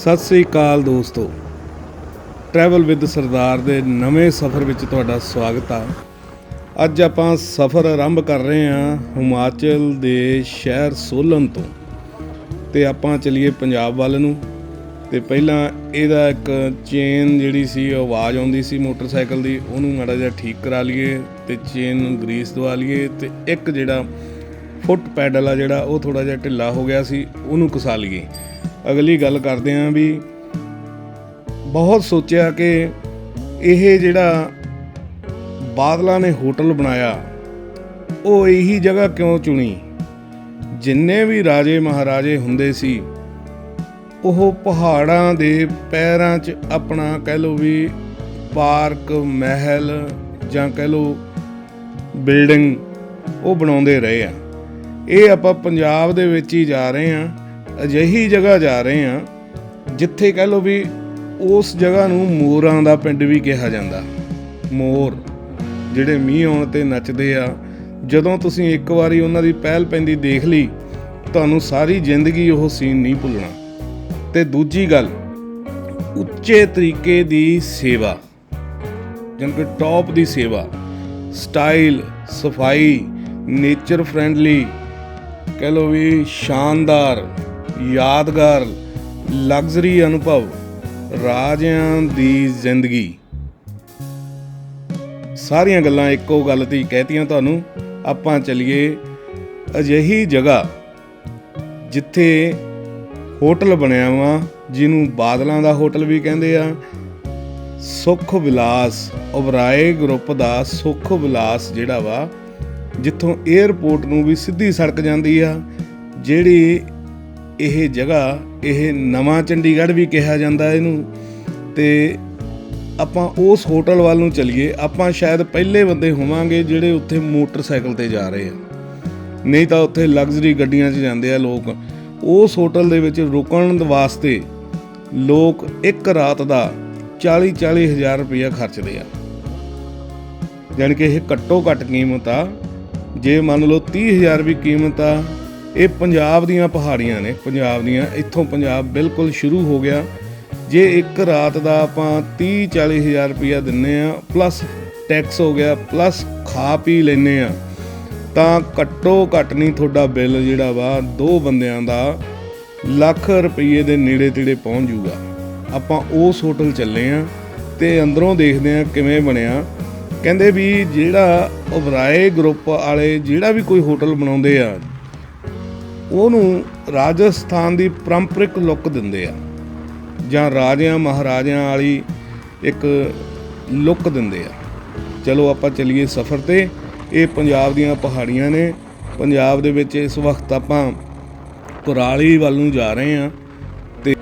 ਸਤਿ ਸ੍ਰੀ ਅਕਾਲ ਦੋਸਤੋ। Travel with ਸਰਦਾਰ ਦੇ ਨਵੇਂ ਸਫ਼ਰ ਵਿੱਚ ਤੁਹਾਡਾ ਸਵਾਗਤ ਆ। ਅੱਜ ਆਪਾਂ ਸਫ਼ਰ ਆਰੰਭ ਕਰ ਰਹੇ ਹਾਂ ਹਿਮਾਚਲ ਦੇ ਸ਼ਹਿਰ ਸੋਲਨ ਤੋਂ। ਤੇ ਆਪਾਂ ਚਲੀਏ ਪੰਜਾਬ ਵੱਲ ਨੂੰ। ਤੇ ਪਹਿਲਾਂ ਇਹਦਾ ਇੱਕ ਚੇਨ ਜਿਹੜੀ ਸੀ, ਆਵਾਜ਼ ਆਉਂਦੀ ਸੀ ਮੋਟਰਸਾਈਕਲ ਦੀ, ਉਹਨੂੰ ਮਾੜਾ ਜਿਹਾ ਠੀਕ ਕਰਾ ਲਈਏ ਤੇ ਚੇਨ ਨੂੰ ਗਰੀਸ ਦਵਾ ਲਈਏ ਤੇ ਇੱਕ ਜਿਹੜਾ ਫੁੱਟ ਪੈਡਲ ਆ ਜਿਹੜਾ, ਉਹ ਥੋੜਾ ਜਿਹਾ ਢਿੱਲਾ ਹੋ ਗਿਆ ਸੀ, ਉਹਨੂੰ ਕਸਾ ਲਈਏ। ਅਗਲੀ ਗੱਲ ਕਰਦੇ ਆਂ ਵੀ ਬਹੁਤ ਸੋਚਿਆ ਕਿ ਇਹ ਜਿਹੜਾ ਬਾਦਲਾਂ ਨੇ ਹੋਟਲ ਬਣਾਇਆ, ਉਹ ਇਹੀ ਜਗ੍ਹਾ ਕਿਉਂ ਚੁਣੀ? ਜਿੰਨੇ ਵੀ ਰਾਜੇ ਮਹਾਰਾਜੇ ਹੁੰਦੇ ਸੀ, ਉਹ ਪਹਾੜਾਂ ਦੇ ਪੈਰਾਂ 'ਚ ਆਪਣਾ ਕਹਿ ਲਓ ਵੀ ਪਾਰਕ, ਮਹਿਲ ਜਾਂ ਕਹਿ ਲਓ ਬਿਲਡਿੰਗ ਉਹ ਬਣਾਉਂਦੇ ਰਹੇ ਆ। ਇਹ ਆਪਾਂ ਪੰਜਾਬ ਦੇ ਵਿੱਚ ਹੀ ਜਾ ਰਹੇ ਆ ਅਜਿਹੀ ਜਗ੍ਹਾ ਜਾ ਰਹੇ ਆ ਜਿੱਥੇ ਕਹਿ ਲਓ ਵੀ ਉਸ ਜਗ੍ਹਾ ਨੂੰ ਮੋਰਾਂ ਦਾ ਪਿੰਡ ਵੀ ਕਿਹਾ ਜਾਂਦਾ। ਮੋਰ, ਜਿਹੜੇ ਮੀਂਹ ਆਉਣ ਤੇ ਨੱਚਦੇ ਆ। ਜਦੋਂ ਤੁਸੀਂ ਇੱਕ ਵਾਰੀ ਉਹਨਾਂ ਦੀ ਪਹਿਲ ਪੈਂਦੀ ਦੇਖ ਲਈ, ਤੁਹਾਨੂੰ ਸਾਰੀ ਜ਼ਿੰਦਗੀ ਉਹ ਸੀਨ ਨਹੀਂ ਭੁੱਲਣਾ। ਤੇ ਦੂਜੀ ਗੱਲ, ਉੱਚੇ ਤਰੀਕੇ ਦੀ ਸੇਵਾ, ਜਾਣੀ ਕਿ ਟੌਪ ਦੀ ਸੇਵਾ ਸਟਾਈਲ ਸਫ਼ਾਈ ਨੇਚਰ ਫ੍ਰੈਂਡਲੀ ਕਹਿ ਲੋ ਵੀ ਸ਼ਾਨਦਾਰ ਯਾਦਗਾਰ, ਲਗਜ਼ਰੀ ਅਨੁਭਵ, ਰਾਜਿਆਂ ਦੀ ਜ਼ਿੰਦਗੀ। ਸਾਰੀਆਂ ਗੱਲਾਂ ਇੱਕੋ ਗੱਲ ਤੇ ਕਹਿਤੀਆਂ ਤੁਹਾਨੂੰ। ਆਪਾਂ ਚੱਲੀਏ ਅਜਿਹੀ ਜਗ੍ਹਾ ਜਿੱਥੇ ਹੋਟਲ ਬਣਿਆ ਵਾ, ਜਿਹਨੂੰ ਬਾਦਲਾਂ ਦਾ ਹੋਟਲ ਵੀ ਕਹਿੰਦੇ ਆ। ਸੁਖ ਵਿਲਾਸ, ਉਬਰਾਏ ਗਰੁੱਪ ਦਾ ਸੁਖ ਵਿਲਾਸ ਜਿਹੜਾ ਵਾ, ਜਿੱਥੋਂ 에ਅਰਪੋਰਟ ਨੂੰ ਵੀ ਸਿੱਧੀ ਸੜਕ ਜਾਂਦੀ ਆ, ਜਿਹੜੀ ਇਹ ਜਗ੍ਹਾ, ਇਹ ਨਵਾਂ ਚੰਡੀਗੜ੍ਹ ਵੀ ਕਿਹਾ ਜਾਂਦਾ ਇਹਨੂੰ, ਤੇ ਆਪਾਂ ਉਸ ਹੋਟਲ ਵੱਲ ਨੂੰ ਚਲੀਏ। ਆਪਾਂ ਸ਼ਾਇਦ ਪਹਿਲੇ ਬੰਦੇ ਹੋਵਾਂਗੇ ਜਿਹੜੇ ਉੱਥੇ ਮੋਟਰਸਾਈਕਲ ਤੇ ਜਾ ਰਹੇ ਆ। ਨਹੀਂ ਤਾਂ ਉੱਥੇ ਲਗਜ਼ਰੀ ਗੱਡੀਆਂ 'ਚ ਜਾਂਦੇ ਆ ਲੋਕ। ਉਸ ਹੋਟਲ ਦੇ ਵਿੱਚ ਰੁਕਣ ਦੇ ਵਾਸਤੇ ਲੋਕ ਇੱਕ ਰਾਤ ਦਾ 40 40 ਹਜ਼ਾਰ ਰੁਪਇਆ ਖਰਚਦੇ ਆ। ਜਾਣੀ ਕਿ ਇਹ ਘੱਟੋ ਘੱਟ ਕੀਮਤ ਆ। ਜੇ ਮੰਨ ਲਓ 30000 ਵੀ ਕੀਮਤ ਆ ਇਹ ਪੰਜਾਬ ਦੀਆਂ ਪਹਾੜੀਆਂ ਨੇ, ਪੰਜਾਬ ਦੀਆਂ, ਇੱਥੋਂ ਪੰਜਾਬ ਬਿਲਕੁਲ ਸ਼ੁਰੂ ਹੋ ਗਿਆ। ਜੇ ਇੱਕ ਰਾਤ ਦਾ ਆਪਾਂ 30 40 ਹਜ਼ਾਰ ਰੁਪਇਆ ਦਿੰਨੇ ਆ ਪਲੱਸ ਟੈਕਸ ਹੋ ਗਿਆ ਪਲੱਸ ਖਾ ਪੀ ਲੈਨੇ ਆ, ਤਾਂ ਘੱਟੋ ਘੱਟ ਨਹੀਂ ਤੁਹਾਡਾ ਬਿੱਲ ਜਿਹੜਾ ਵਾ ਦੋ ਬੰਦਿਆਂ ਦਾ ਲੱਖ ਰੁਪਏ ਦੇ ਨੇੜੇ ਤੇੜੇ ਪਹੁੰਚ ਜਾਊਗਾ। ਆਪਾਂ ਉਸ ਹੋਟਲ ਚੱਲੇ ਆ ਤੇ ਅੰਦਰੋਂ ਦੇਖਦੇ ਆ ਕਿਵੇਂ ਬਣਿਆ। ਕਹਿੰਦੇ ਵੀ ਜਿਹੜਾ ਉਬਰਾਏ ਗਰੁੱਪ ਵਾਲੇ ਜਿਹੜਾ ਵੀ ਕੋਈ ਹੋਟਲ ਬਣਾਉਂਦੇ ਆ ਉਹਨੂੰ ਰਾਜਸਥਾਨ ਦੀ ਪਰੰਪਰਿਕ ਲੁੱਕ ਦਿੰਦੇ ਆ। ਜਾਂ ਰਾਜਿਆਂ ਮਹਾਰਾਜਿਆਂ ਵਾਲੀ ਇੱਕ ਲੁੱਕ ਦਿੰਦੇ ਆ। ਚਲੋ ਆਪਾਂ ਚੱਲੀਏ ਸਫ਼ਰ ਤੇ। ਇਹ ਪੰਜਾਬ ਦੀਆਂ ਪਹਾੜੀਆਂ ਨੇ। ਪੰਜਾਬ ਦੇ ਵਿੱਚ ਇਸ ਵਕਤ ਆਪਾਂ ਕੁਰਾਲੀ ਵੱਲ ਨੂੰ ਜਾ ਰਹੇ ਆ ਤੇ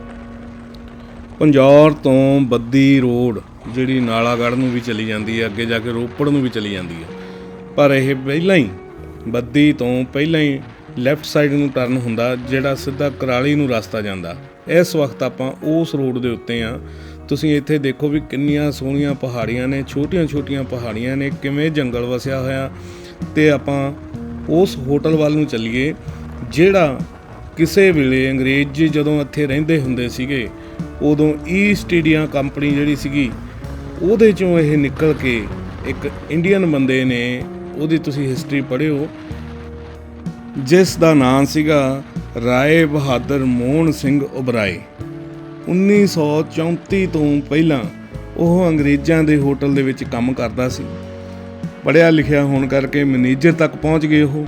ਪੰਜੌਰ ਤੋਂ ਬੱਦੀ ਰੋਡ, ਜਿਹੜੀ ਨਾਲਾਗੜ੍ਹ ਨੂੰ ਵੀ ਚਲੀ ਜਾਂਦੀ ਹੈ ਅੱਗੇ ਜਾ ਕੇ ਰੋਪੜ ਨੂੰ ਵੀ ਚਲੀ ਜਾਂਦੀ ਹੈ ਪਰ ਇਹ ਪਹਿਲਾਂ ਹੀ, ਬੱਦੀ ਤੋਂ ਪਹਿਲਾਂ ਹੀ ਲੈਫਟ ਸਾਈਡ ਨੂੰ ਟਰਨ ਹੁੰਦਾ, ਜਿਹੜਾ ਸਿੱਧਾ ਕਰਾਲੀ ਨੂੰ ਰਸਤਾ ਜਾਂਦਾ। ਇਸ ਵਕਤ ਆਪਾਂ ਉਸ ਰੋਡ ਦੇ ਉੱਤੇ ਆ। ਤੁਸੀਂ ਇੱਥੇ ਦੇਖੋ ਵੀ ਕਿੰਨੀਆਂ ਸੋਹਣੀਆਂ ਪਹਾੜੀਆਂ ਨੇ, ਛੋਟੀਆਂ-ਛੋਟੀਆਂ ਪਹਾੜੀਆਂ ਨੇ, ਕਿਵੇਂ ਜੰਗਲ ਵਸਿਆ ਹੋਇਆ। ਤੇ ਆਪਾਂ ਉਸ ਹੋਟਲ ਵੱਲ ਨੂੰ ਚੱਲੀਏ, ਜਿਹੜਾ ਕਿਸੇ ਵੇਲੇ ਅੰਗਰੇਜ਼ ਜਦੋਂ ਇੱਥੇ ਰਹਿੰਦੇ ਹੁੰਦੇ ਸੀਗੇ, ਉਦੋਂ ਈਸਟ ਇੰਡੀਆ ਕੰਪਨੀ ਜਿਹੜੀ ਸੀਗੀ, ਉਹਦੇ ਚੋਂ ਇਹ ਨਿਕਲ ਕੇ ਇੱਕ ਇੰਡੀਅਨ ਬੰਦੇ ਨੇ, ਉਹਦੀ ਤੁਸੀਂ ਹਿਸਟਰੀ ਪੜ੍ਹਿਓ ਜਿਸ ਦਾ ਨਾਂ ਸੀਗਾ ਰਾਏ ਬਹਾਦਰ ਮੋਹਨ ਸਿੰਘ ਉਬਰਾਏ। 1934 ਤੋਂ ਪਹਿਲਾਂ ਉਹ ਅੰਗਰੇਜ਼ਾਂ ਦੇ ਹੋਟਲ ਦੇ ਵਿੱਚ ਕੰਮ ਕਰਦਾ ਸੀ। ਪੜਿਆ ਲਿਖਿਆ ਹੋਣ ਕਰਕੇ ਮੈਨੇਜਰ ਤੱਕ ਪਹੁੰਚ ਗਏ ਉਹ।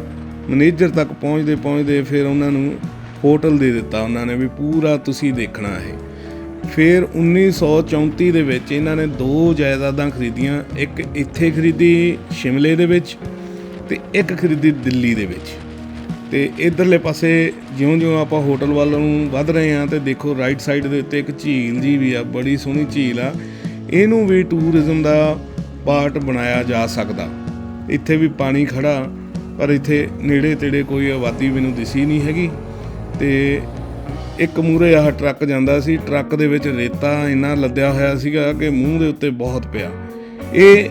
ਮੈਨੇਜਰ ਤੱਕ ਪਹੁੰਚਦੇ ਪਹੁੰਚਦੇ ਫਿਰ ਉਹਨਾਂ ਨੂੰ ਹੋਟਲ ਦੇ ਦਿੱਤਾ। ਉਹਨਾਂ ਨੇ ਵੀ ਪੂਰਾ ਤੁਸੀਂ ਦੇਖਣਾ ਹੈ ਫਿਰ 1934 ਦੇ ਵਿੱਚ ਇਹਨਾਂ ਨੇ ਦੋ ਜਾਇਦਾਦਾਂ ਖਰੀਦੀਆਂ। ਇੱਕ ਇੱਥੇ ਖਰੀਦੀ ਸ਼ਿਮਲੇ ਦੇ ਵਿੱਚ ਤੇ ਇੱਕ ਖਰੀਦੀ ਦਿੱਲੀ ਦੇ ਵਿੱਚ। ਤੇ ਇਧਰਲੇ ਪਾਸੇ ਜਿਉਂ-ਜਿਉਂ ਆਪਾਂ ਹੋਟਲ ਵੱਲ ਨੂੰ ਵੱਧ ਰਹੇ ਹਾਂ ਤੇ ਦੇਖੋ ਰਾਈਟ ਸਾਈਡ ਦੇ ਉੱਤੇ ਇੱਕ ਝੀਲ ਜੀ ਵੀ ਆ, ਬੜੀ ਸੋਹਣੀ ਝੀਲ ਆ। ਇਹਨੂੰ ਵੀ ਟੂਰਿਜ਼ਮ ਦਾ ਪਾਰਟ ਬਣਾਇਆ ਜਾ ਸਕਦਾ। ਇੱਥੇ ਵੀ ਪਾਣੀ ਖੜਾ, ਪਰ ਇੱਥੇ ਨੇੜੇ ਤੇੜੇ ਕੋਈ ਆਬਾਦੀ ਮੈਨੂੰ ਦਿਸੀ ਨਹੀਂ ਹੈਗੀ। ਤੇ ਇੱਕ ਮੂਰੇ ਆਹ ਟਰੱਕ ਜਾਂਦਾ ਸੀ, ਟਰੱਕ ਦੇ ਵਿੱਚ ਰੇਤਾ ਇੰਨਾ ਲੱਦਿਆ ਹੋਇਆ ਸੀਗਾ ਕਿ ਮੂੰਹ ਦੇ ਉੱਤੇ ਬਹੁਤ ਪਿਆ। ਇਹ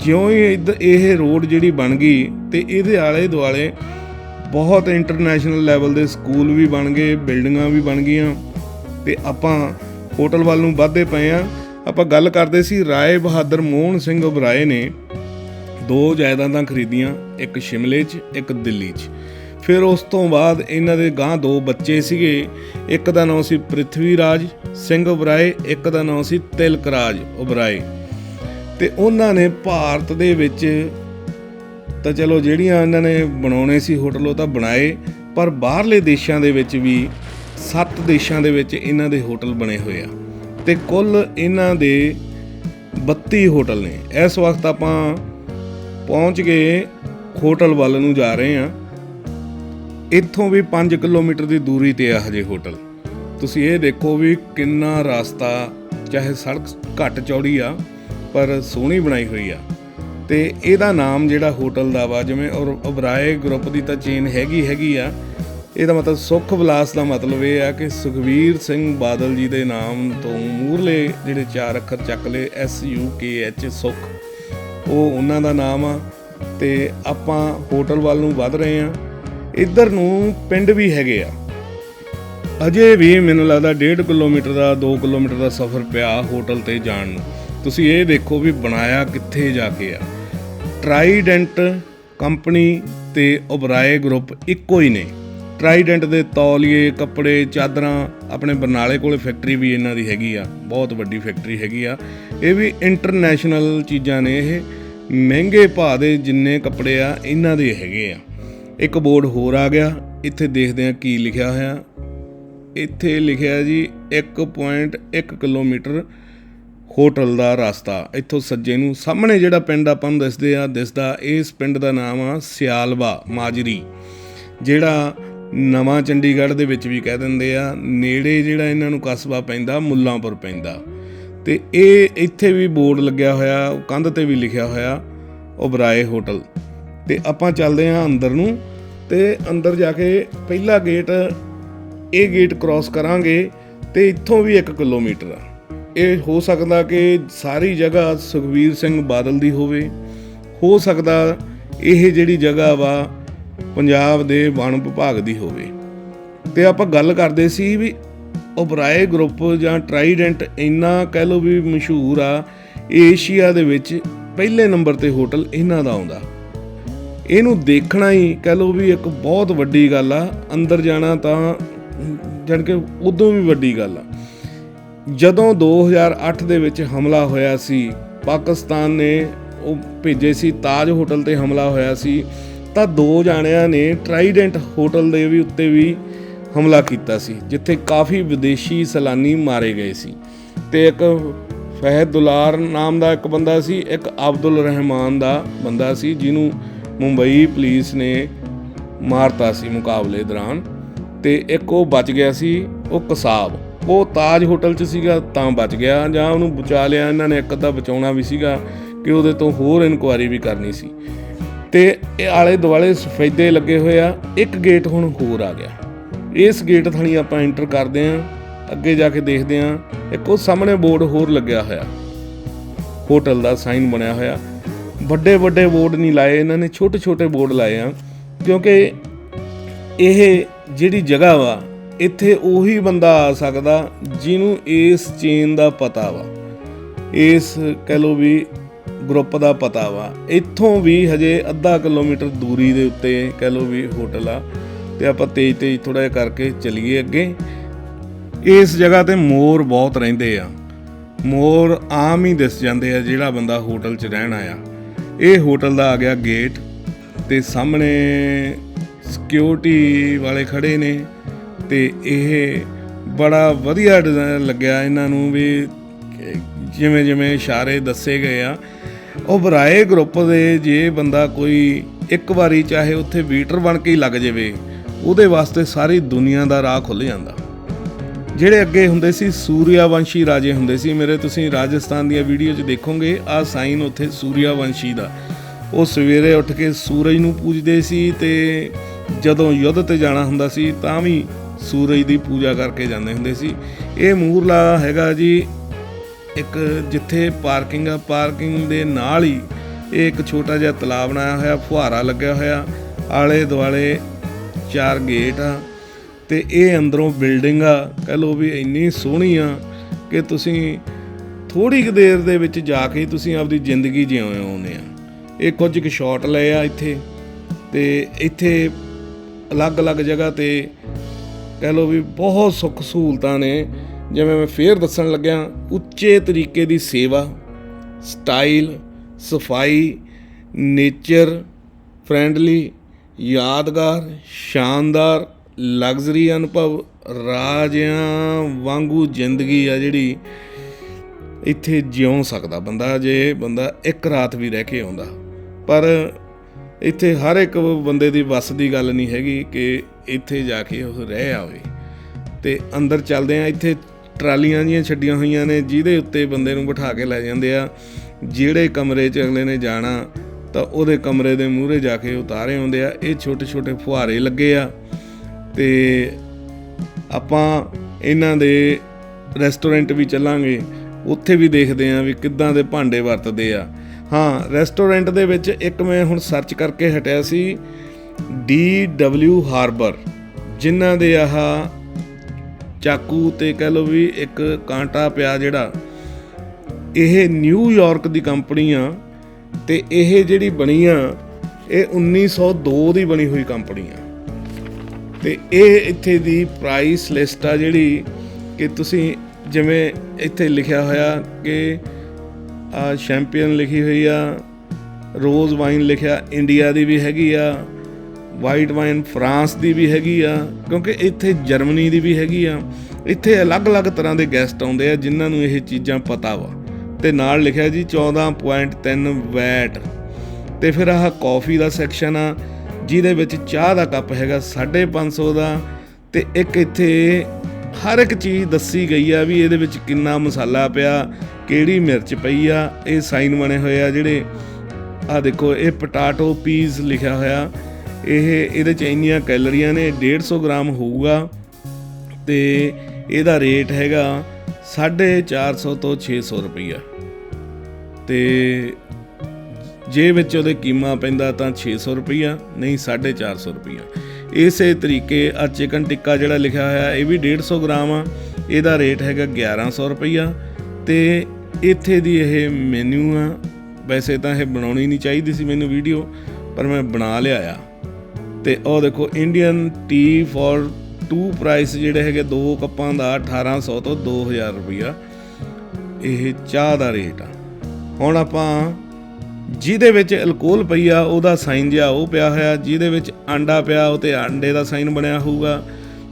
ਜਿਉਂ ਹੀ ਇੱਧ- ਇਹ ਰੋਡ ਜਿਹੜੀ ਬਣ ਗਈ ਤੇ ਇਹਦੇ ਆਲੇ ਦੁਆਲੇ ਬਹੁਤ ਇੰਟਰਨੈਸ਼ਨਲ ਲੈਵਲ ਦੇ ਸਕੂਲ ਵੀ ਬਣ ਗਏ ਬਿਲਡਿੰਗਾਂ ਵੀ ਬਣ ਗਈਆਂ ਤੇ ਆਪਾਂ ਹੋਟਲ ਵੱਲ ਨੂੰ ਵੱਧਦੇ ਪਏ ਆ ਆਪਾਂ ਗੱਲ ਕਰਦੇ ਸੀ, ਰਾਏ ਬਹਾਦਰ ਮੋਹਨ ਸਿੰਘ ਉਬਰਾਏ ਨੇ ਦੋ ਜਾਇਦਾਦਾਂ ਖਰੀਦੀਆਂ, ਇੱਕ ਸ਼ਿਮਲੇ 'ਚ, ਇੱਕ ਦਿੱਲੀ 'ਚ। ਫਿਰ ਉਸ ਤੋਂ ਬਾਅਦ ਇਹਨਾਂ ਦੇ ਗਾਂ ਦੋ ਬੱਚੇ ਸੀਗੇ, ਇੱਕ ਦਾ ਨਾਮ ਸੀ ਪ੍ਰਿਥਵੀ ਰਾਜ ਸਿੰਘ ਉਬਰਾਏ, ਇੱਕ ਦਾ ਨਾਮ ਸੀ ਤਿਲਕ ਰਾਜ ਉਬਰਾਏ। ਤੇ ਉਹਨਾਂ ਨੇ ਭਾਰਤ ਦੇ ਵਿੱਚ ਤਾਂ ਚਲੋ ਜਿਹੜੀਆਂ ਇਹਨਾਂ ਨੇ ਬਣਾਉਣੇ ਸੀ ਹੋਟਲ ਉਹ ਤਾਂ ਬਣਾਏ, ਪਰ ਬਾਹਰਲੇ ਦੇਸ਼ਾਂ ਦੇ ਵਿੱਚ ਵੀ ਸੱਤ ਦੇਸ਼ਾਂ ਦੇ ਵਿੱਚ ਇਹਨਾਂ ਦੇ ਹੋਟਲ ਬਣੇ ਹੋਏ ਆ। ਤੇ ਕੁੱਲ ਇਹਨਾਂ ਦੇ 32 ਹੋਟਲ ਨੇ। ਇਸ ਵਕਤ ਆਪਾਂ ਪਹੁੰਚ ਗਏ ਹੋਟਲ ਵੱਲ ਨੂੰ ਜਾ ਰਹੇ ਆ ਇੱਥੋਂ ਵੀ 5 ਕਿਲੋਮੀਟਰ ਦੀ ਦੂਰੀ ਤੇ ਆ ਹਜੇ ਹੋਟਲ। ਤੁਸੀਂ ਇਹ ਦੇਖੋ ਵੀ ਕਿੰਨਾ ਰਸਤਾ, ਚਾਹੇ ਸੜਕ ਘੱਟ ਚੌੜੀ ਆ, ਪਰ ਸੋਹਣੀ ਬਣਾਈ ਹੋਈ ਆ। ਤੇ ਇਹਦਾ ਨਾਮ ਜਿਹੜਾ ਹੋਟਲ ਦਾ ਵਾ, ਜਿਵੇਂ ਔਰ ਉਬਰਾਏ ਗਰੁੱਪ ਦੀ ਤਾਂ ਚੇਨ ਹੈਗੀ ਹੈਗੀ ਆ, ਇਹਦਾ ਮਤਲਬ ਸੁਖ ਵਿਲਾਸ ਦਾ ਮਤਲਬ ਇਹ ਆ ਕਿ ਸੁਖਵੀਰ ਸਿੰਘ ਬਾਦਲ ਜੀ ਦੇ ਨਾਮ ਤੋਂ ਮੂਰਲੇ ਜਿਹੜੇ ਚਾਰ ਅੱਖਰ ਚੱਕ ਲਏ ਐਸ ਯੂ ਕੇ ਐਚ ਸੁਖ। ਉਹ ਉਹਨਾਂ ਦਾ ਨਾਮ ਆ ਤੇ ਆਪਾਂ ਹੋਟਲ ਵੱਲ ਨੂੰ ਵੱਧ ਰਹੇ ਆ। ਇੱਧਰ ਨੂੰ ਪਿੰਡ ਵੀ ਹੈਗੇ ਆ। ਅਜੇ ਵੀ ਮੈਨੂੰ ਲੱਗਦਾ 1.5 ਕਿਲੋਮੀਟਰ ਦਾ 2 ਕਿਲੋਮੀਟਰ ਦਾ ਸਫ਼ਰ ਪਿਆ ਹੋਟਲ ਤੇ ਜਾਣ ਨੂੰ। ਤੁਸੀਂ ਇਹ ਦੇਖੋ ਵੀ ਬਣਾਇਆ ਕਿੱਥੇ ਜਾ ਕੇ ਆ। ਟਰਾਈਡੈਂਟ ਕੰਪਨੀ ਤੇ ਉਬਰਾਏ ਗਰੁੱਪ ਇੱਕੋ ਹੀ ਨੇ। ਟਰਾਈਡੈਂਟ ਦੇ ਤੌਲੀਏ, ਕੱਪੜੇ, ਚਾਦਰਾਂ ਆਪਣੇ ਬਰਨਾਲੇ ਕੋਲੇ ਫੈਕਟਰੀ ਵੀ ਇਹਨਾਂ ਦੀ ਹੈਗੀ ਆ, ਬਹੁਤ ਵੱਡੀ ਫੈਕਟਰੀ ਹੈਗੀ ਆ। ਇਹ ਵੀ ਇੰਟਰਨੈਸ਼ਨਲ ਚੀਜ਼ਾਂ ਨੇ ਇਹ। ਮਹਿੰਗੇ ਭਾਅ ਦੇ ਜਿੰਨੇ ਕੱਪੜੇ ਆ, ਇਹਨਾਂ ਦੇ ਹੈਗੇ ਆ। ਇੱਕ ਬੋਰਡ ਹੋਰ ਆ ਗਿਆ, ਇੱਥੇ ਦੇਖਦੇ ਆ ਕੀ ਲਿਖਿਆ ਹੋਇਆ। ਇੱਥੇ ਲਿਖਿਆ ਜੀ 1.1 ਕਿਲੋਮੀਟਰ ਹੋਟਲ ਦਾ ਰਸਤਾ। ਇੱਥੋਂ ਸੱਜੇ ਨੂੰ ਸਾਹਮਣੇ ਜਿਹੜਾ ਪਿੰਡ ਆਪਾਂ ਨੂੰ ਦਿਸਦੇ ਆ, ਦਿਸਦਾ ਇਸ ਪਿੰਡ ਦਾ ਨਾਮ ਆ ਸਿਆਲਵਾ ਮਾਜਰੀ, ਜਿਹੜਾ ਨਵਾਂ ਚੰਡੀਗੜ੍ਹ ਦੇ ਵਿੱਚ ਵੀ ਕਹਿ ਦਿੰਦੇ ਆ, ਨੇੜੇ ਜਿਹੜਾ ਇਹਨਾਂ ਨੂੰ ਕਸਬਾ ਪੈਂਦਾ, ਮੁੱਲਾਂਪੁਰ ਪੈਂਦਾ। ਤੇ ਇਹ ਇੱਥੇ ਵੀ ਬੋਰਡ ਲੱਗਿਆ ਹੋਇਆ ਕੰਧ ਤੇ ਵੀ ਲਿਖਿਆ ਹੋਇਆ ਉਬਰਾਏ ਹੋਟਲ। ਤੇ ਆਪਾਂ ਚੱਲਦੇ ਹਾਂ ਅੰਦਰ ਨੂੰ, ਤੇ ਅੰਦਰ ਜਾ ਕੇ ਪਹਿਲਾ ਗੇਟ, ਇਹ ਗੇਟ ਕ੍ਰਾਸ ਕਰਾਂਗੇ, ਤੇ ਇੱਥੋਂ ਵੀ 1 ਕਿਲੋਮੀਟਰ ਆ। ਇਹ ਹੋ ਸਕਦਾ ਕਿ ਸਾਰੀ ਜਗ੍ਹਾ ਸੁਖਵੀਰ ਸਿੰਘ ਬਾਦਲ ਦੀ ਹੋਵੇ। ਹੋ ਸਕਦਾ ਇਹ ਜਿਹੜੀ ਜਗ੍ਹਾ ਵਾ ਪੰਜਾਬ ਦੇ ਵਣ ਵਿਭਾਗ ਦੀ ਹੋਵੇ। ਤੇ ਆਪਾਂ ਗੱਲ ਕਰਦੇ ਸੀ ਵੀ ਉਬਰਾਏ ਗਰੁੱਪ ਜਾਂ ਟਰਾਈਡੈਂਟ ਇੰਨਾ ਕਹਿ ਲਓ ਵੀ ਮਸ਼ਹੂਰ ਆ, ਏਸ਼ੀਆ ਦੇ ਵਿੱਚ ਪਹਿਲੇ ਨੰਬਰ ਤੇ ਹੋਟਲ ਇਹਨਾਂ ਦਾ ਆਉਂਦਾ। ਇਹਨੂੰ ਦੇਖਣਾ ਹੀ ਕਹਿ ਲਓ ਵੀ ਇੱਕ ਬਹੁਤ ਵੱਡੀ ਗੱਲ ਆ, ਅੰਦਰ ਜਾਣਾ ਤਾਂ ਜਾਣ ਕੇ ਉਦੋਂ ਵੀ ਵੱਡੀ ਗੱਲ ਆ। ਜਦੋਂ 2008 ਦੇ ਵਿੱਚ ਹਮਲਾ ਹੋਇਆ ਸੀ, ਪਾਕਿਸਤਾਨ ਨੇ ਉਹ ਭੇਜੇ ਸੀ ਤਾਜ ਹੋਟਲ ਤੇ ਹਮਲਾ ਹੋਇਆ ਸੀ, ਤਾਂ ਦੋ ਜਾਣਿਆਂ ਨੇ ਟਰਾਈਡੈਂਟ ਹੋਟਲ ਦੇ ਵੀ ਉੱਤੇ ਵੀ ਹਮਲਾ ਕੀਤਾ ਸੀ, ਜਿੱਥੇ ਕਾਫੀ ਵਿਦੇਸ਼ੀ ਸੈਲਾਨੀ ਮਾਰੇ ਗਏ ਸੀ। ਤੇ ਇੱਕ ਫਹਿਦ ਦੁਲਾਰ ਨਾਮ ਦਾ ਇੱਕ ਬੰਦਾ ਸੀ, ਇੱਕ ਅਬਦੁਲ ਰਹਿਮਾਨ ਦਾ ਬੰਦਾ ਸੀ, ਜਿਹਨੂੰ ਮੁੰਬਈ ਪੁਲਿਸ ਨੇ ਮਾਰਤਾ ਸੀ ਮੁਕਾਬਲੇ ਦੌਰਾਨ, ਤੇ ਇੱਕ ਉਹ ਬਚ ਗਿਆ ਸੀ, ਉਹ ਕਸਾਬ। ਉਹ ਤਾਜ ਹੋਟਲ 'ਚ ਸੀਗਾ, ਤਾਂ ਬਚ ਗਿਆ। ਜਾਂ ਉਹਨੂੰ ਬਚਾ ਲਿਆ, ਇਹਨਾਂ ਨੇ ਇੱਕ ਅੱਧਾ ਬਚਾਉਣਾ ਵੀ ਸੀਗਾ ਕਿ ਉਹਦੇ ਤੋਂ ਹੋਰ ਇਨਕੁਆਰੀ ਵੀ ਕਰਨੀ ਸੀ। ਤੇ ਇਹ ਆਲੇ ਦੁਆਲੇ ਸਫੈਦੇ ਲੱਗੇ ਹੋਏ ਆ, ਇੱਕ ਗੇਟ ਹੁਣ ਹੋਰ ਆ ਗਿਆ। ਇਸ ਗੇਟ ਥਾਣੀ ਆਪਾਂ ਐਂਟਰ ਕਰਦੇ ਆਂ, ਅੱਗੇ ਜਾ ਕੇ ਦੇਖਦੇ ਆਂ, ਇੱਕ ਉਹ ਸਾਹਮਣੇ ਬੋਰਡ ਹੋਰ ਲੱਗਿਆ ਹੋਇਆ। ਹੋਟਲ ਦਾ ਸਾਈਨ ਬਣਿਆ ਹੋਇਆ। ਵੱਡੇ ਵੱਡੇ ਬੋਰਡ ਨਹੀਂ ਲਾਏ, ਇਹਨਾਂ ਨੇ ਛੋਟੇ ਛੋਟੇ ਬੋਰਡ ਲਾਏ ਆ, ਕਿਉਂਕਿ ਇਹ ਜਿਹੜੀ ਜਗ੍ਹਾ ਵਾ ਇੱਥੇ ਉਹੀ ਬੰਦਾ ਆ ਸਕਦਾ ਜਿਹਨੂੰ ਇਸ ਚੇਨ ਦਾ ਪਤਾ ਵਾ। ਇਸ ਕਹਿ ਲੋ ਵੀ ਗਰੁੱਪ ਦਾ ਪਤਾ ਵਾ। ਇੱਥੋਂ ਵੀ ਹਜੇ ਅੱਧਾ ਕਿਲੋਮੀਟਰ ਦੂਰੀ ਦੇ ਉੱਤੇ ਕਹਿ ਲੋ ਵੀ ਹੋਟਲ ਆ ਤੇ ਆਪਾਂ ਤੇਜ਼ ਤੇਜ਼ ਥੋੜਾ ਜਿਹਾ ਕਰਕੇ ਚੱਲੀਏ ਅੱਗੇ। ਇਸ ਜਗ੍ਹਾ ਤੇ ਮੋਰ ਬਹੁਤ ਰਹਿੰਦੇ ਆ। ਮੋਰ ਆਮ ਹੀ ਦਿਸ ਜਾਂਦੇ ਆ ਜਿਹੜਾ ਬੰਦਾ ਹੋਟਲ 'ਚ ਰਹਿਣ ਆਇਆ। ਇਹ ਹੋਟਲ ਦਾ ਆ ਗਿਆ ਗੇਟ ਤੇ ਸਾਹਮਣੇ ਸਿਕਿਉਰਿਟੀ ਵਾਲੇ ਖੜੇ ਨੇ। ਤੇ ਇਹ ਬੜਾ ਵਧੀਆ ਡਿਜ਼ਾਈਨ ਲੱਗਿਆ ਇਹਨਾਂ ਨੂੰ ਵੀ ਜਿਵੇਂ ਜਿਵੇਂ ਇਸ਼ਾਰੇ ਦੱਸੇ ਗਏ ਆ। ਉਹ ਬਰਾਏ ਗਰੁੱਪ ਦੇ ਜੇ ਬੰਦਾ ਕੋਈ ਇੱਕ ਵਾਰੀ ਚਾਹੇ ਉੱਥੇ ਵੀਟਰ ਬਣ ਕੇ ਹੀ ਲੱਗ ਜਾਵੇ, ਉਹਦੇ ਵਾਸਤੇ ਸਾਰੀ ਦੁਨੀਆ ਦਾ ਰਾਹ ਖੁੱਲ ਜਾਂਦਾ। ਜਿਹੜੇ ਅੱਗੇ ਹੁੰਦੇ ਸੀ ਸੂਰਿਆਵੰਸ਼ੀ ਰਾਜੇ ਹੁੰਦੇ ਸੀ, ਮੇਰੇ ਤੁਸੀਂ ਰਾਜਸਥਾਨ ਦੀਆਂ ਵੀਡੀਓ 'ਚ ਦੇਖੋਗੇ ਆ ਸਾਈਨ ਉੱਥੇ ਸੂਰਿਆਵੰਸ਼ੀ ਦਾ। ਉਹ ਸਵੇਰੇ ਉੱਠ ਕੇ ਸੂਰਜ ਨੂੰ ਪੂਜਦੇ ਸੀ ਤੇ ਜਦੋਂ ਯੁੱਧ ਤੇ ਜਾਣਾ ਹੁੰਦਾ ਸੀ, ਤਾਂ ਵੀ ਸੂਰਜ ਦੀ ਪੂਜਾ ਕਰਕੇ ਜਾਂਦੇ ਹੁੰਦੇ ਸੀ। ਇਹ ਮੂਰਲਾ ਹੈਗਾ ਜੀ, ਇੱਕ ਜਿੱਥੇ ਪਾਰਕਿੰਗ ਆ, ਪਾਰਕਿੰਗ ਦੇ ਨਾਲ ਹੀ ਇਹ ਇੱਕ ਛੋਟਾ ਜਿਹਾ ਤਲਾਬ ਬਣਾਇਆ ਹੋਇਆ, ਫੁਹਾਰਾ ਲੱਗਿਆ ਹੋਇਆ, ਆਲੇ ਦੁਆਲੇ ਚਾਰ ਗੇਟ ਆ ਤੇ ਇਹ ਅੰਦਰੋਂ ਬਿਲਡਿੰਗ ਆ। ਕਹ ਲੋ ਵੀ ਇੰਨੀ ਸੋਹਣੀ ਆ ਕਿ ਤੁਸੀਂ ਥੋੜੀ ਕੁ ਦੇਰ ਦੇ ਵਿੱਚ ਜਾ ਕੇ ਹੀ ਤੁਸੀਂ ਆਪਦੀ ਜ਼ਿੰਦਗੀ ਜਿਉਂ ਆਉਂਦੇ ਆ। ਇਹ ਕੁਝ ਕੁ ਸ਼ਾਟ ਲਏ ਆ ਇੱਥੇ ਤੇ ਇੱਥੇ ਅਲੱਗ-ਅਲੱਗ ਜਗ੍ਹਾ ਤੇ ਕਹਿ ਲੋ ਵੀ ਬਹੁਤ ਸੁੱਖ ਸਹੂਲਤਾਂ ਨੇ। ਜਿਵੇਂ ਮੈਂ ਫੇਰ ਦੱਸਣ ਲੱਗਿਆ, ਉੱਚੇ ਤਰੀਕੇ ਦੀ ਸੇਵਾ, ਸਟਾਈਲ, ਸਫ਼ਾਈ, ਨੇਚਰ, ਫ੍ਰੈਂਡਲੀ, ਯਾਦਗਾਰ, ਸ਼ਾਨਦਾਰ, ਲਗਜ਼ਰੀ ਅਨੁਭਵ, ਰਾਜਿਆਂ ਵਾਂਗੂ ਜ਼ਿੰਦਗੀ ਆ ਜਿਹੜੀ ਇੱਥੇ ਜਿਉ ਸਕਦਾ ਬੰਦਾ, ਜੇ ਬੰਦਾ ਇੱਕ ਰਾਤ ਵੀ ਰਹਿ ਕੇ ਆਉਂਦਾ। ਪਰ ਇੱਥੇ ਹਰ ਇੱਕ ਬੰਦੇ ਦੀ ਵੱਸ ਦੀ ਗੱਲ ਨਹੀਂ ਹੈਗੀ ਕਿ ਇੱਥੇ ਜਾ ਕੇ ਉਹ ਰਹਿ ਆਵੇ। ਤੇ ਅੰਦਰ ਚੱਲਦੇ ਆ, ਇੱਥੇ ਟਰਾਲੀਆਂ ਜੀਆਂ ਛੱਡੀਆਂ ਹੋਈਆਂ ਨੇ, ਜਿਹਦੇ ਉੱਤੇ ਬੰਦੇ ਨੂੰ ਬਿਠਾ ਕੇ ਲੈ ਜਾਂਦੇ ਆ। ਜਿਹੜੇ ਕਮਰੇ 'ਚ ਅਗਲੇ ਨੇ ਜਾਣਾ, ਤਾਂ ਉਹਦੇ ਕਮਰੇ ਦੇ ਮੂਹਰੇ ਜਾ ਕੇ ਉਤਾਰੇ ਆਉਂਦੇ ਆ। ਇਹ ਛੋਟੇ ਛੋਟੇ ਫੁਹਾਰੇ ਲੱਗੇ ਆ। ਤੇ ਆਪਾਂ ਇਹਨਾਂ ਦੇ ਰੈਸਟੋਰੈਂਟ ਵੀ ਚੱਲਾਂਗੇ। ਉੱਥੇ ਵੀ ਦੇਖਦੇ ਆਂ ਵੀ ਕਿੱਦਾਂ ਦੇ ਭਾਂਡੇ ਵਰਤਦੇ ਆ। ਹਾਂ, ਰੈਸਟੋਰੈਂਟ ਦੇ ਵਿੱਚ ਇੱਕ ਮੈਂ ਹੁਣ ਸਰਚ ਕਰਕੇ ਹਟਿਆ ਸੀ। ਡੀ ਹਾਰਬਰ, ਜਿਨ੍ਹਾਂ ਦੇ ਆਹ ਚਾਕੂ ਤੇ ਕਹਿ ਲਓ ਵੀ ਇੱਕ ਕਾਂਟਾ ਪਿਆ ਜਿਹੜਾ, ਇਹ ਨਿਊਯਾਰਕ ਦੀ ਕੰਪਨੀ ਆ ਤੇ ਇਹ ਜਿਹੜੀ ਬਣੀ ਆ, ਇਹ 1902 ਦੀ ਬਣੀ ਹੋਈ ਕੰਪਨੀ ਆ। ਤੇ ਇਹ ਇੱਥੇ ਦੀ ਪ੍ਰਾਈਸ ਲਿਸਟ ਆ ਜਿਹੜੀ ਕਿ ਤੁਸੀਂ ਜਿਵੇਂ ਇੱਥੇ ਲਿਖਿਆ ਹੋਇਆ ਕਿ ਆ ਚੈਂਪੀਅਨ ਲਿਖੀ ਹੋਈ ਆ ਰੋਜ਼ ਵਾਈਨ ਲਿਖਿਆ ਇੰਡੀਆ ਦੀ ਵੀ ਹੈਗੀ ਆ ਵਾਈਟ ਵਾਈਨ ਫਰਾਂਸ ਦੀ ਵੀ ਹੈਗੀ ਆ, ਕਿਉਂਕਿ ਇੱਥੇ ਜਰਮਨੀ ਦੀ ਵੀ ਹੈਗੀ ਆ। ਇੱਥੇ ਅਲੱਗ-ਅਲੱਗ ਤਰ੍ਹਾਂ ਦੇ ਗੈਸਟ ਆਉਂਦੇ ਆ, ਜਿਨ੍ਹਾਂ ਨੂੰ ਇਹ ਚੀਜ਼ਾਂ ਪਤਾ ਵਾ। ਤੇ ਨਾਲ ਲਿਖਿਆ ਜੀ 14.3 ਵੈਟ। ਤੇ ਫਿਰ ਆਹ ਕਾਫੀ ਦਾ ਸੈਕਸ਼ਨ ਆ, ਜਿਹਦੇ ਵਿੱਚ ਚਾਹ ਦਾ ਕੱਪ ਹੈਗਾ 550 ਦਾ। ਤੇ ਇੱਕ ਇੱਥੇ ਹਰ ਇੱਕ ਚੀਜ਼ ਦੱਸੀ ਗਈ ਆ ਵੀ ਇਹਦੇ ਵਿੱਚ ਕਿੰਨਾ ਮਸਾਲਾ ਪਿਆ, ਕਿਹੜੀ ਮਿਰਚ ਪਈ ਆ, ਇਹ ਸਾਈਨ ਬਣੇ ਹੋਏ ਆ ਜਿਹੜੇ ਆ ਦੇਖੋ, ਇਹ ਪਟਾਟੋ ਪੀਸ ਲਿਖਿਆ ਹੋਇਆ। ਇਹ ਇਹਦੇ ਚ ਇੰਨੀਆਂ ਕੈਲਰੀਆਂ ਨੇ 150 ਗ੍ਰਾਮ ਹੋਊਗਾ ਤੇ ਇਹਦਾ ਰੇਟ ਹੈਗਾ 450 ਤੋਂ 600 ਰੁਪਈਆ। ਤੇ ਜੇ ਵਿੱਚ ਉਹਦੇ ਕੀਮਾ ਪੈਂਦਾ ਤਾਂ 600 ਰੁਪਈਆ, ਨਹੀਂ 450 ਰੁਪਈਆ। ਇਸੇ ਤਰੀਕੇ ਆ ਚਿਕਨ ਟਿੱਕਾ ਜਿਹੜਾ ਲਿਖਿਆ ਹੋਇਆ, ਇਹ ਵੀ 150 ਗ੍ਰਾਮ ਆ, ਇਹਦਾ ਰੇਟ ਹੈਗਾ 1100 ਰੁਪਈਆ। ਤੇ ਇੱਥੇ ਦੀ ਇਹ ਮੈਨੂ ਆ, ਵੈਸੇ ਤਾਂ ਇਹ ਬਣਾਉਣੀ ਨਹੀਂ ਚਾਹੀਦੀ ਸੀ ਮੈਨੂੰ ਵੀਡੀਓ ਪਰ ਮੈਂ ਬਣਾ ਲਿਆ ਆ। ਤੇ ਉਹ ਦੇਖੋ Indian tea for two price ਜਿਹੜੇ ਹੈਗੇ, ਦੋ ਕੱਪਾਂ ਦਾ 1800 ਤੋਂ 2000 ਰੁਪਈਆ। ਇਹ ਚਾਹ ਦਾ ਰੇਟ ਆ। ਹੁਣ ਆਪਾਂ ਜਿਹਦੇ ਵਿੱਚ ਅਲਕੋਹਲ ਪਈ ਆ, ਉਹਦਾ ਸਾਈਨ ਜਿਹਾ ਉਹ ਪਿਆ ਹੋਇਆ। ਜਿਹਦੇ ਵਿੱਚ ਆਂਡਾ ਪਿਆ, ਉਹ ਤੇ ਆਂਡੇ ਦਾ ਸਾਈਨ ਬਣਿਆ ਹੋਊਗਾ।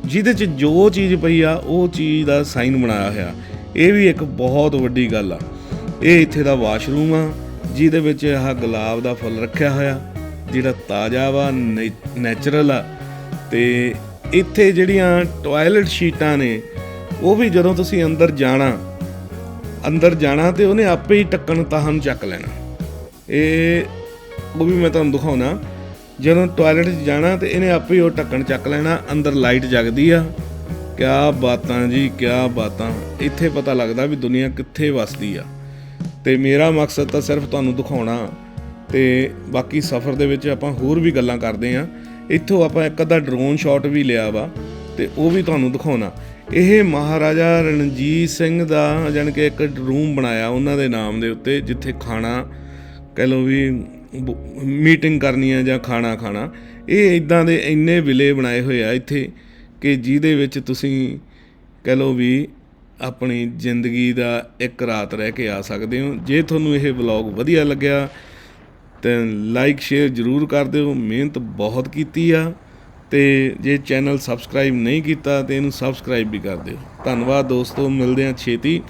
ਜਿਹਦੇ 'ਚ ਜੋ ਚੀਜ਼ ਪਈ ਆ, ਉਹ ਚੀਜ਼ ਦਾ ਸਾਈਨ ਬਣਾਇਆ ਹੋਇਆ। ਇਹ ਵੀ ਇੱਕ ਬਹੁਤ ਵੱਡੀ ਗੱਲ ਆ। ਇਹ ਇੱਥੇ ਦਾ ਵਾਸ਼ਰੂਮ ਆ, ਜਿਹਦੇ ਵਿੱਚ ਆਹ ਗੁਲਾਬ ਦਾ ਫੁੱਲ ਰੱਖਿਆ ਹੋਇਆ। ਜਿਹੜਾ ਤਾਜ਼ਾ ਵਾ ਨੇਚਰਲ ਆ। ਤੇ ਇੱਥੇ ਜਿਹੜੀਆਂ ਟਾਇਲਟ ਸ਼ੀਟਾਂ ਨੇ, ਉਹ ਵੀ ਜਦੋਂ ਤੁਸੀਂ ਅੰਦਰ ਜਾਣਾ ਅੰਦਰ ਜਾਣਾ ਤੇ ਉਹਨੇ ਆਪੇ ਹੀ ਟੱਕਣ ਤਾਹਨ ਚੱਕ ਲੈਣਾ। ਇਹ, ਉਹ ਵੀ ਮੈਂ ਤੁਹਾਨੂੰ ਦਿਖਾਉਣਾ। ਜਦੋਂ ਟਾਇਲਟ 'ਚ ਜਾਣਾ ਤੇ ਇਹਨੇ ਆਪੇ ਹੀ ਉਹ ਢੱਕਣ ਚੱਕ ਲੈਣਾ, ਅੰਦਰ ਲਾਈਟ ਜਗਦੀ ਆ। ਕਿਆ ਬਾਤਾਂ ਜੀ, ਕਿਆ ਬਾਤਾਂ। ਇੱਥੇ ਪਤਾ ਲੱਗਦਾ ਵੀ ਦੁਨੀਆ ਕਿੱਥੇ ਵਸਦੀ ਆ। ਤੇ ਮੇਰਾ ਮਕਸਦ ਤਾਂ ਸਿਰਫ ਤੁਹਾਨੂੰ ਦਿਖਾਉਣਾ। ਤੇ ਬਾਕੀ ਸਫ਼ਰ ਦੇ ਵਿੱਚ ਆਪਾਂ ਹੋਰ ਵੀ ਗੱਲਾਂ ਕਰਦੇ ਆ ਇੱਥੋਂ ਆਪਾਂ ਇੱਕ ਅੱਧਾ ਡਰੋਨ ਸ਼ਾਟ ਵੀ ਲਿਆ ਵਾ ਤੇ ਉਹ ਵੀ ਤੁਹਾਨੂੰ ਦਿਖਾਉਣਾ। ਇਹ ਮਹਾਰਾਜਾ ਰਣਜੀਤ ਸਿੰਘ ਦਾ ਜਾਣੀ ਕਿ ਇੱਕ ਰੂਮ ਬਣਾਇਆ ਉਹਨਾਂ ਦੇ ਨਾਮ ਦੇ ਉੱਤੇ, ਜਿੱਥੇ ਖਾਣਾ ਕਹਿ ਲਓ ਵੀ ਮੀਟਿੰਗ ਕਰਨੀ ਆ ਜਾਂ ਖਾਣਾ ਖਾਣਾ। ਇਹ ਇਦਾਂ ਦੇ ਇੰਨੇ ਵਿਲੇ ਬਣਾਏ ਹੋਏ ਆ ਇੱਥੇ ਕਿ ਜਿਹਦੇ ਵਿੱਚ ਤੁਸੀਂ ਕਹਿ ਲਓ ਵੀ ਆਪਣੀ ਜ਼ਿੰਦਗੀ ਦਾ ਇੱਕ ਰਾਤ ਰਹਿ ਕੇ ਆ ਸਕਦੇ ਹੋ। ਜੇ ਤੁਹਾਨੂੰ ਇਹ ਵਲੌਗ ਵਧੀਆ ਲੱਗਿਆ ਤਾਂ ਲਾਈਕ ਸ਼ੇਅਰ ਜ਼ਰੂਰ ਕਰ ਦਿਓ। ਮਿਹਨਤ ਬਹੁਤ ਕੀਤੀ ਆ ਤੇ ਜੇ ਚੈਨਲ ਸਬਸਕ੍ਰਾਈਬ ਨਹੀਂ ਕੀਤਾ ਤੇ ਇਹਨੂੰ ਸਬਸਕ੍ਰਾਈਬ ਵੀ ਕਰ ਦਿਓ। ਧੰਨਵਾਦ ਦੋਸਤੋ, ਮਿਲਦੇ ਹਾਂ ਛੇਤੀ।